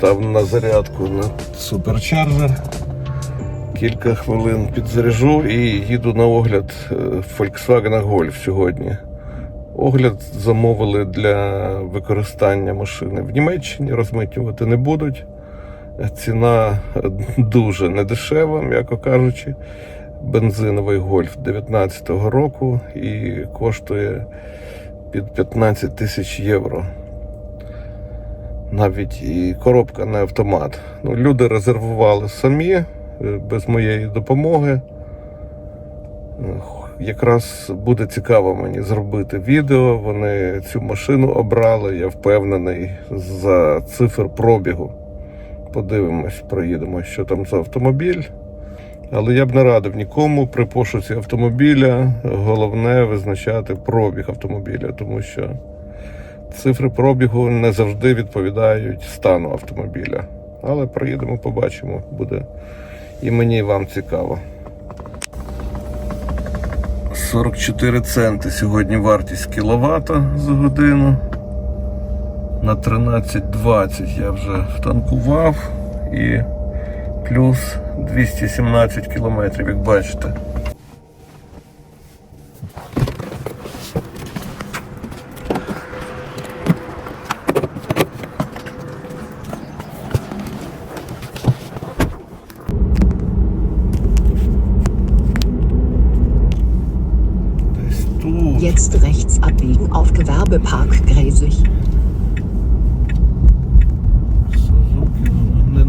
став на зарядку на суперчарджер. Кілька хвилин підзаряжу і їду на огляд е, Volkswagen Golf сьогодні. Огляд замовили для використання машини в Німеччині, розмитнювати не будуть. Ціна дуже недешева, м'яко кажучи. Бензиновий гольф 19-го року і коштує під 15 тисяч євро. Навіть і коробка не автомат. Ну, люди резервували самі е, без моєї допомоги. Якраз буде цікаво мені зробити відео. Вони цю машину обрали, я впевнений, за цифр пробігу. Подивимось, проїдемо, що там за автомобіль. Але я б не радив нікому при пошуці автомобіля. Головне визначати пробіг автомобіля, тому що цифри пробігу не завжди відповідають стану автомобіля. Але проїдемо, побачимо. Буде і мені, і вам цікаво. 44 центи сьогодні вартість кіловата за годину. На 13.20 я вже втанкував і плюс 217 кілометрів, як бачите. auf Gewerbepark Gräsig.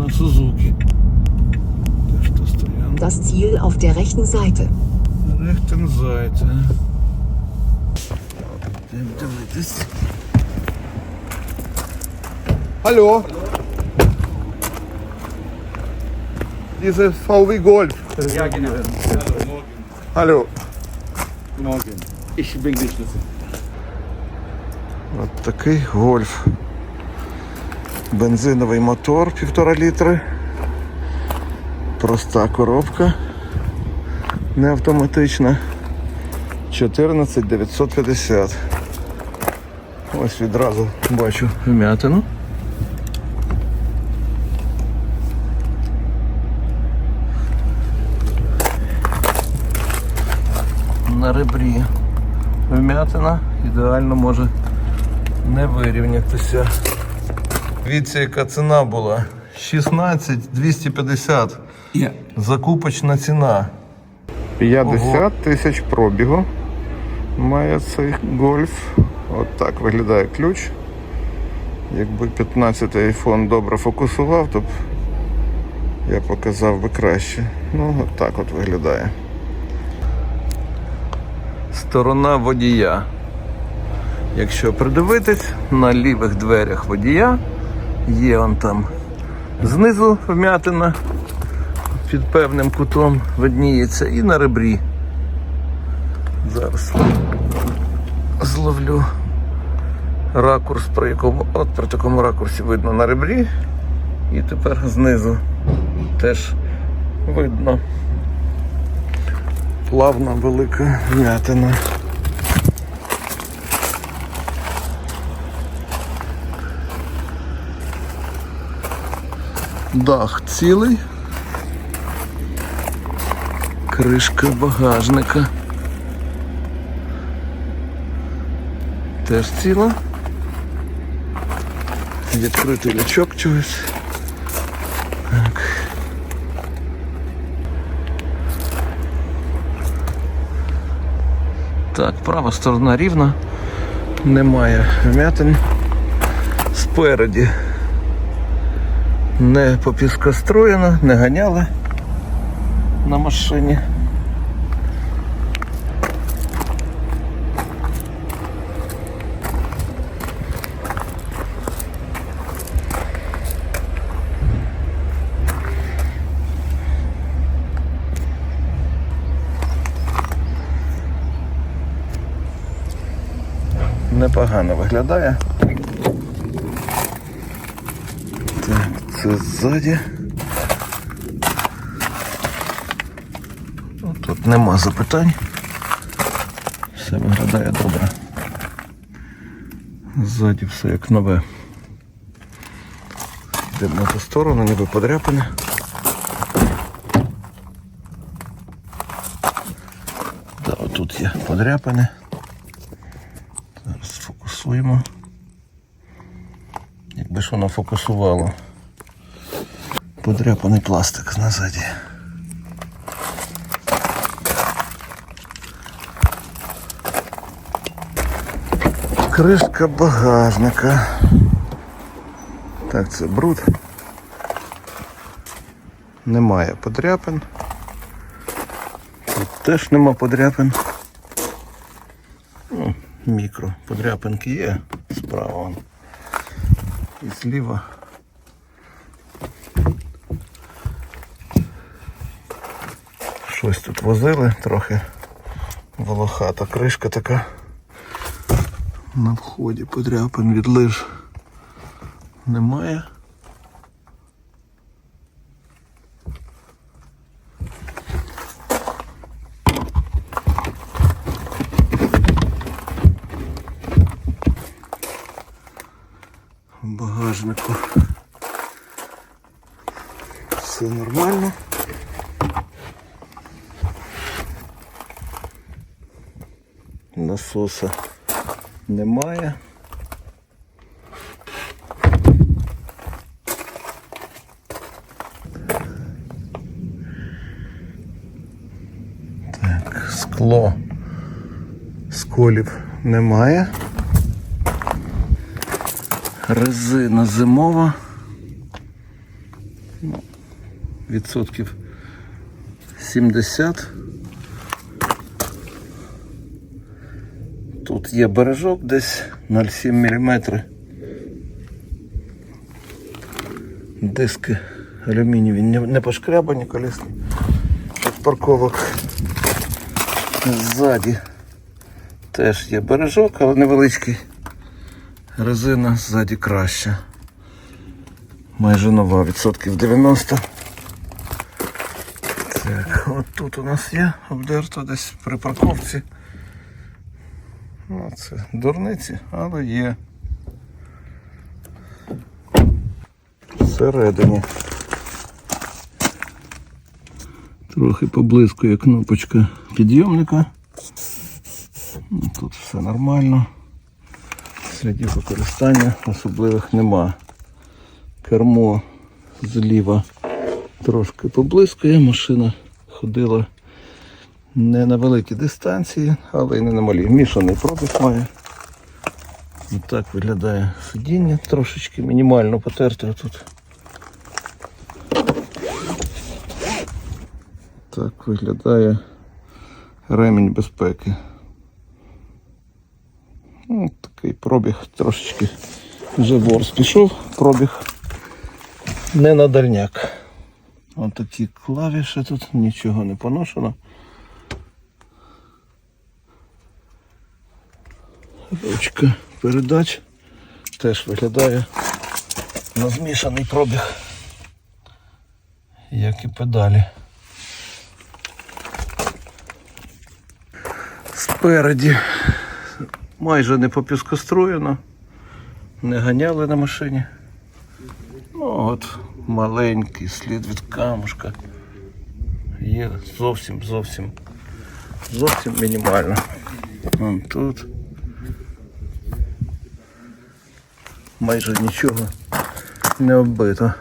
Suzuki. Das Ziel auf der rechten Seite. Rechten Seite. Hallo. Diese VW Golf. Ja, genau. Hallo. Morgen. Morgen. Ich bin geschlossen. От такий гольф. Бензиновий мотор півтора літри. Проста коробка. Не автоматична. 14 950. Ось відразу бачу вмятину. На ребрі вмятина ідеально може не вирівнятися. Дивіться, яка ціна була. 16 250. Ja. Закупочна ціна. 50 тисяч пробігу має цей гольф. От так виглядає ключ. Якби 15-й iPhone добре фокусував, то б я показав би краще. Ну, от так от виглядає. Сторона водія. Якщо придивитись, на лівих дверях водія є он там знизу вмятина під певним кутом видніється і на ребрі. Зараз зловлю ракурс, при якому от при такому ракурсі видно на ребрі. І тепер знизу теж видно. Плавна велика вмятина. Дах цілий. Кришка багажника. Теж ціла. Відкритий лючок чогось. Так. Так, права сторона рівна. Немає вмятин. Спереді не попіскостроєно, не ганяли на машині. Непогано виглядає. Це ззаді. Ну, Тут нема запитань. Все виглядає добре. Ззаді все як нове. Йдемо на ту сторону, ніби подряпане. Да, отут є подряпане. Зараз сфокусуємо. Якби ж воно фокусувало. Подряпаний пластик назаді. Кришка багажника. Так, це бруд. Немає подряпин. Тут теж нема подряпин. Ну, мікро подряпинки є справа. І зліва. Щось тут возили трохи волохата. Кришка така на вході подряпин від лиж немає. В багажнику все нормально. Насоса немає. Так, скло сколів немає. Резина зимова. Ну, відсотків 70. Тут є бережок десь 0,7 мм. Диски алюмінієві не, пошкрябані колісні. Від парковок ззаді теж є бережок, але невеличкий. Резина ззаді краща. Майже нова, відсотків 90. Так, от тут у нас є обдерто десь при парковці. Ну, це дурниці, але є. Всередині. Трохи поблискує кнопочка підйомника. Ну, Тут все нормально. Слідів використання особливих нема. Кермо зліва трошки поблискує, машина ходила не на великій дистанції, але й не на малій. Мішаний пробіг має. Ось так виглядає сидіння, трошечки мінімально потерте тут. Так виглядає ремінь безпеки. Ну, такий пробіг трошечки вже ворс пішов, пробіг не на дальняк. Ось такі клавіші тут, нічого не поношено. Ручка передач теж виглядає на змішаний пробіг, як і педалі. Спереді майже не попіскоструєно, не ганяли на машині. Ну от маленький слід від камушка. Є зовсім, зовсім, зовсім мінімально. Вон тут. Майже нічого не оббито.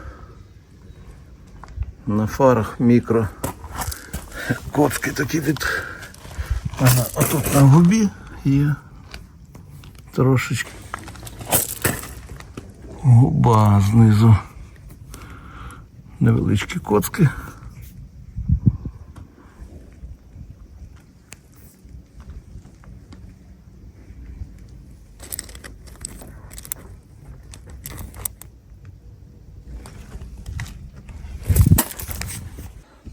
На фарах мікро. Коцки такі від. Ага, а тут на губі є трошечки. Губа знизу. Невеличкі коцки.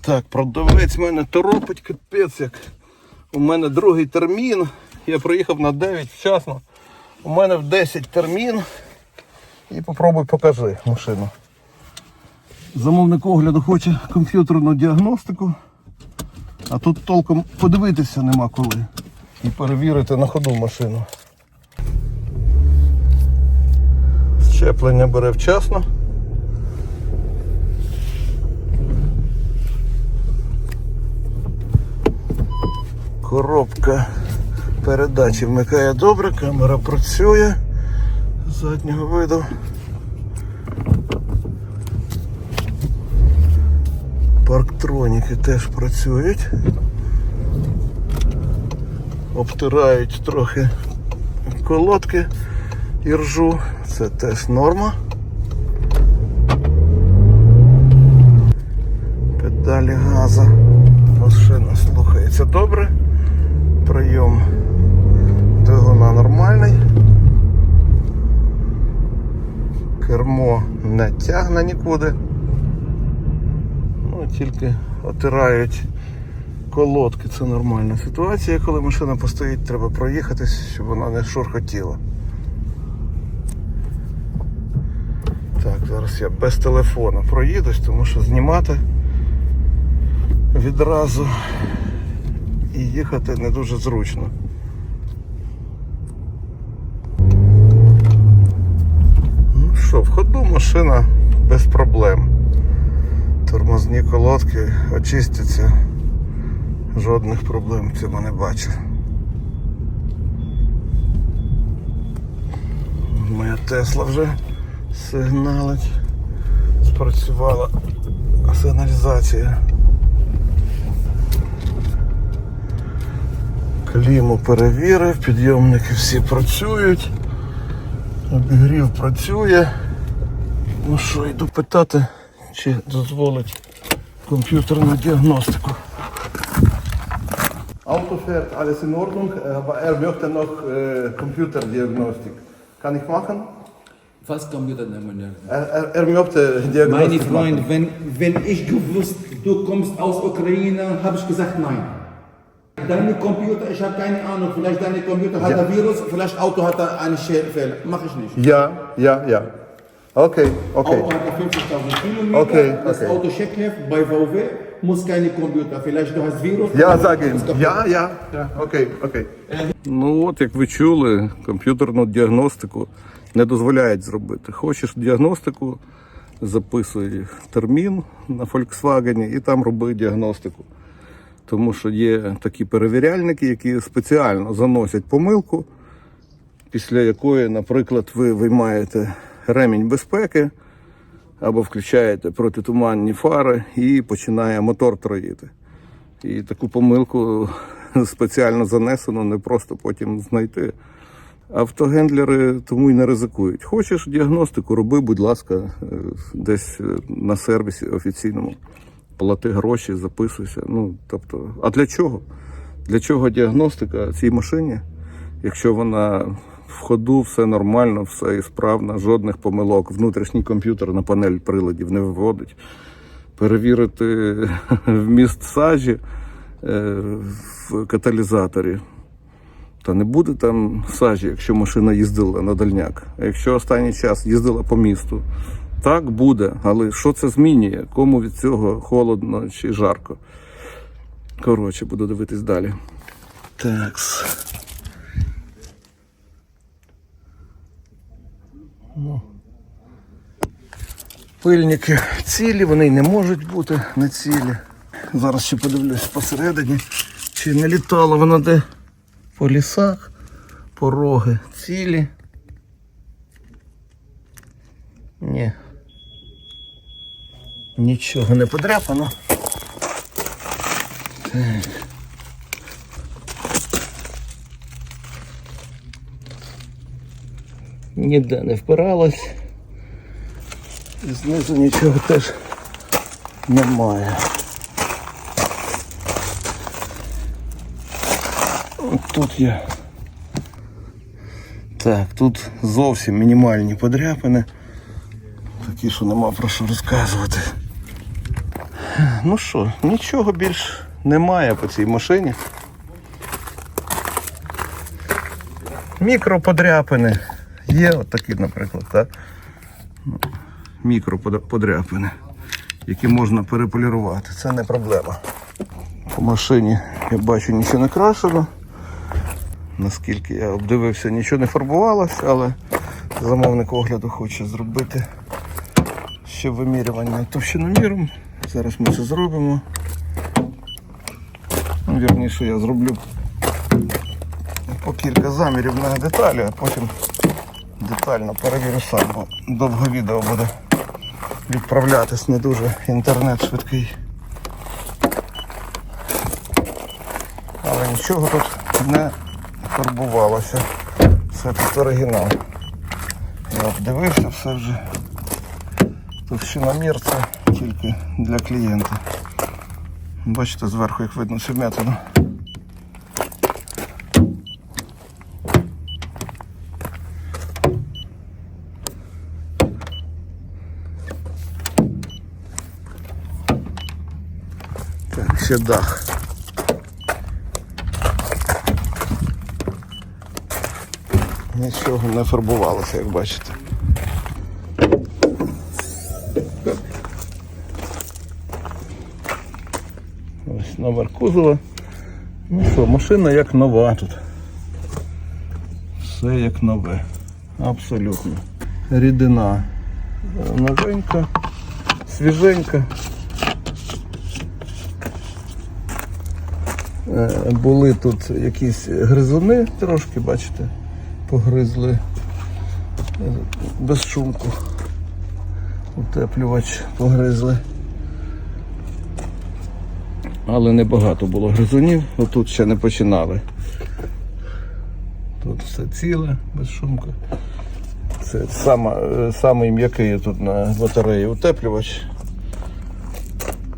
Так, продавець мене торопить, капець як. У мене другий термін. Я приїхав на 9 вчасно. У мене в 10 термін. І попробуй покажи машину. Замовник огляду хоче комп'ютерну діагностику, а тут толком подивитися нема коли. І перевірити на ходу машину. Щеплення бере вчасно. Коробка передачі вмикає добре, камера працює з заднього виду. Парктроніки теж працюють. Обтирають трохи колодки і ржу. Це теж норма. Педалі газа. Машина слухається добре. Прийом двигуна нормальний. Кермо не тягне нікуди. Ну, тільки отирають колодки. Це нормальна ситуація. Коли машина постоїть, треба проїхатись, щоб вона не шурхотіла. Так, зараз я без телефона проїдусь, тому що знімати відразу і їхати не дуже зручно. Ну що, в ходу машина без проблем. Тормозні колодки очистяться. Жодних проблем в цьому не бачу. Моя Тесла вже сигналить. Спрацювала сигналізація. Кліму перевірив, підйомники всі працюють, обігрів працює. Ну що, йду питати, чи дозволить комп'ютерну діагностику. Auto fährt alles in Ordnung, aber er möchte noch äh, Computerdiagnostik. Kann ich machen? Was Computer nehmen wir? Er, er, er möchte Diagnostik Meine Freunde, machen. wenn, wenn ich gewusst, du kommst aus Ukraine, habe ich gesagt nein. Deine Computer, ich habe keine Ahnung, vielleicht deine Computer hat Ja. ein Virus, vielleicht Auto hat einen Fehler. Mache ich nicht. Ja, ja, ja. Okay, okay. Auto hat 50.000 Kilometer, Okay, das okay. Auto Checkheft bei VW muss keine Computer. Vielleicht du hast Virus. Ja, sag ihm. Ja, ja, ja. Okay, okay. Ну от, як ви чули, комп'ютерну діагностику не дозволяють зробити. Хочеш діагностику, записуй термін на Volkswagen і там роби діагностику. Тому що є такі перевіряльники, які спеціально заносять помилку, після якої, наприклад, ви виймаєте ремінь безпеки або включаєте протитуманні фари і починає мотор троїти. І таку помилку спеціально занесено, не просто потім знайти. Автогендлери тому й не ризикують. Хочеш діагностику, роби, будь ласка, е, десь е, на сервісі офіційному. Плати гроші, записуйся. Ну, тобто, а для чого? Для чого діагностика цій машині, якщо вона в ходу, все нормально, все ісправно, жодних помилок, внутрішній комп'ютер на панель приладів не виводить перевірити вміст сажі е, в каталізаторі. Та не буде там сажі, якщо машина їздила на дальняк. А якщо останній час їздила по місту, так буде. Але що це змінює? Кому від цього холодно чи жарко? Коротше, буду дивитись далі. Такс. Пильники цілі, вони не можуть бути не цілі. Зараз ще подивлюсь посередині, чи не літала вона де по лісах, пороги цілі. Ні. Нічого не подряпано. Ніде не впиралась. І знизу нічого теж немає. От тут є. Так, тут зовсім мінімальні подряпини. Такі, що нема про що розказувати. Ну що, нічого більш немає по цій машині. Мікроподряпини. Є отакі, наприклад, так? мікроподряпини, які можна переполірувати. Це не проблема. По машині я бачу нічого не крашено. Наскільки я обдивився, нічого не фарбувалося, але замовник огляду хоче зробити ще вимірювання товщиноміром. Зараз ми це зробимо. Ну, Вірніше, я зроблю по кілька замірів на деталі, а потім детально перевірю сам, бо довго відео буде відправлятись, не дуже інтернет швидкий. Але нічого тут не фарбувалося. Все тут оригінал. Я обдивився все вже. Товщиномір це тільки для клієнта. Бачите зверху, як видно цю. Так, ще дах. Нічого не фарбувалося, як бачите. Номер кузова. Ну що, машина як нова тут. Все як нове. Абсолютно. Рідина е, новенька, свіженька. Е, Були тут якісь гризуни трошки, бачите, погризли е, без шумку. Утеплювач погризли. Але небагато було гризунів, отут ще не починали. Тут все ціле, без шумка. Це сама, е, самий м'який тут на батареї утеплювач.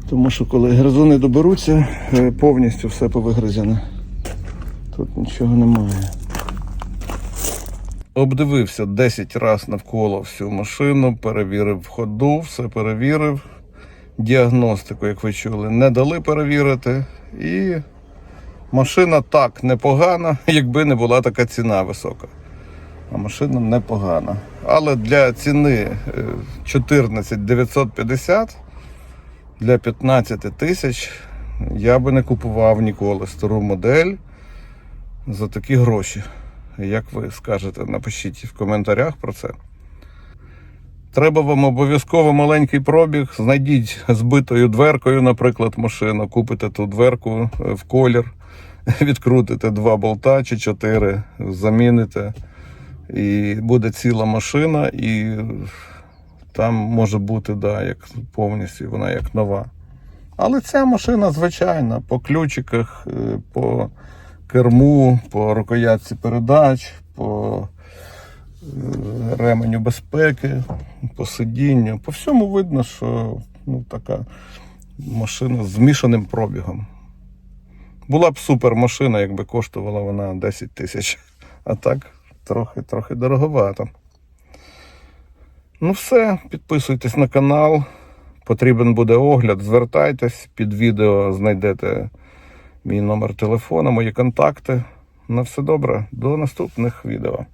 Тому що коли гризуни доберуться, е, повністю все повигризяне. Тут нічого немає. Обдивився 10 разів навколо всю машину, перевірив ходу, все перевірив. Діагностику, як ви чули, не дали перевірити. І машина так непогана, якби не була така ціна висока. А машина непогана. Але для ціни е, 14 950 для 15 тисяч я би не купував ніколи стару модель за такі гроші. Як ви скажете, напишіть в коментарях про це. Треба вам обов'язково маленький пробіг. Знайдіть збитою дверкою, наприклад, машину, купите ту дверку е, в колір, відкрутите два болта чи чотири, заміните. І буде ціла машина, і там може бути, да, як повністю вона як нова. Але ця машина звичайна, по ключиках, е, по керму, по рукоятці передач, по е, ременю безпеки, по сидінню. По всьому видно, що ну, така машина з змішаним пробігом. Була б супер машина, якби коштувала вона 10 тисяч. А так трохи, трохи дороговато. Ну все, підписуйтесь на канал. Потрібен буде огляд, звертайтесь, під відео знайдете мій номер телефона, мої контакти. На все добре, до наступних відео.